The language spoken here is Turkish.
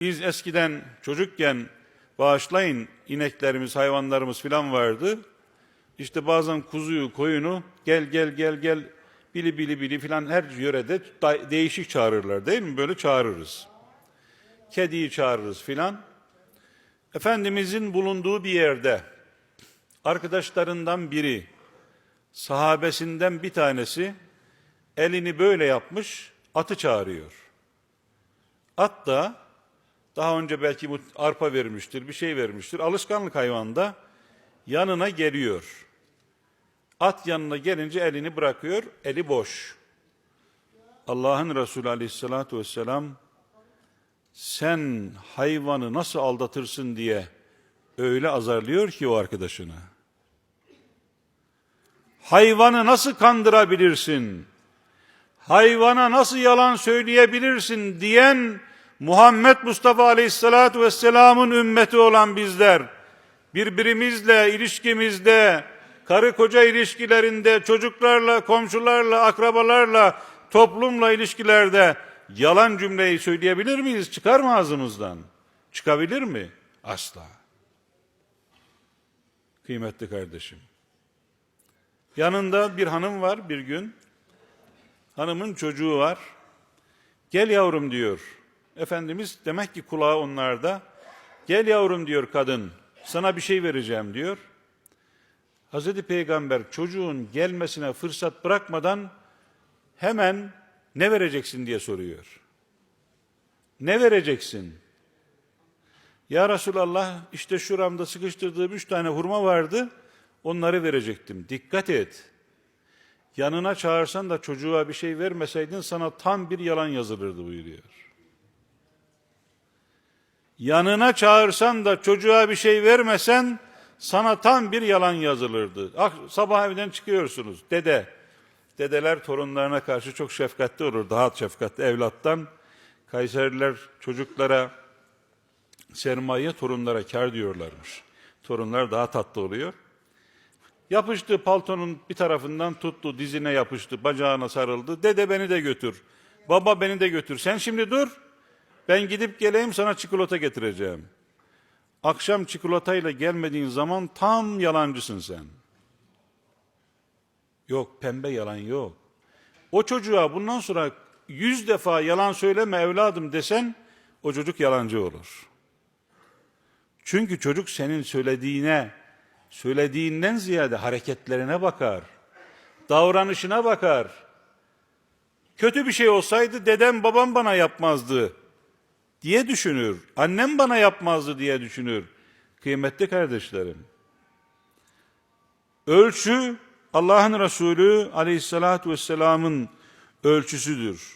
Biz eskiden çocukken bağışlayın ineklerimiz, hayvanlarımız filan vardı. İşte bazen kuzuyu, koyunu gel gel gel gel bili bili bili filan her yörede değişik çağırırlar değil mi? Böyle çağırırız. Kediyi çağırırız filan. Efendimizin bulunduğu bir yerde arkadaşlarından biri, sahabesinden bir tanesi elini böyle yapmış, atı çağırıyor. At da daha önce belki bu arpa vermiştir, bir şey vermiştir. Alışkanlık hayvanda yanına geliyor. At yanına gelince elini bırakıyor, eli boş. Allah'ın Resulü aleyhissalatu vesselam sen hayvanı nasıl aldatırsın diye öyle azarlıyor ki o arkadaşını. Hayvanı nasıl kandırabilirsin? Hayvana nasıl yalan söyleyebilirsin diyen Muhammed Mustafa Aleyhisselatü Vesselam'ın ümmeti olan bizler birbirimizle ilişkimizde, karı koca ilişkilerinde, çocuklarla, komşularla, akrabalarla, toplumla ilişkilerde yalan cümleyi söyleyebilir miyiz? Çıkar mı ağzımızdan? Çıkabilir mi? Asla. Kıymetli kardeşim. Yanında bir hanım var bir gün. Hanımın çocuğu var. Gel yavrum diyor. Efendimiz demek ki kulağı onlarda. Gel yavrum diyor kadın. Sana bir şey vereceğim diyor. Hazreti Peygamber çocuğun gelmesine fırsat bırakmadan hemen ne vereceksin diye soruyor. Ne vereceksin? Ya Resulallah işte şuramda sıkıştırdığım üç tane hurma vardı. Onları verecektim. Dikkat et. Yanına çağırsan da çocuğa bir şey vermeseydin sana tam bir yalan yazılırdı buyuruyor. Yanına çağırsan da çocuğa bir şey vermesen sana tam bir yalan yazılırdı. Ah, sabah evden çıkıyorsunuz. Dede. Dedeler torunlarına karşı çok şefkatli olur. Daha şefkatli evlattan. Kayseriler çocuklara sermaye torunlara kar diyorlarmış. Torunlar daha tatlı oluyor. Yapıştı paltonun bir tarafından tuttu, dizine yapıştı, bacağına sarıldı. Dede beni de götür. Baba beni de götür. Sen şimdi dur. Ben gidip geleyim sana çikolata getireceğim. Akşam çikolatayla gelmediğin zaman tam yalancısın sen. Yok pembe yalan yok. O çocuğa bundan sonra yüz defa yalan söyleme evladım desen o çocuk yalancı olur. Çünkü çocuk senin söylediğine, söylediğinden ziyade hareketlerine bakar. Davranışına bakar. Kötü bir şey olsaydı dedem babam bana yapmazdı diye düşünür. Annem bana yapmazdı diye düşünür. Kıymetli kardeşlerim. Ölçü Allah'ın Resulü aleyhissalatü vesselamın ölçüsüdür.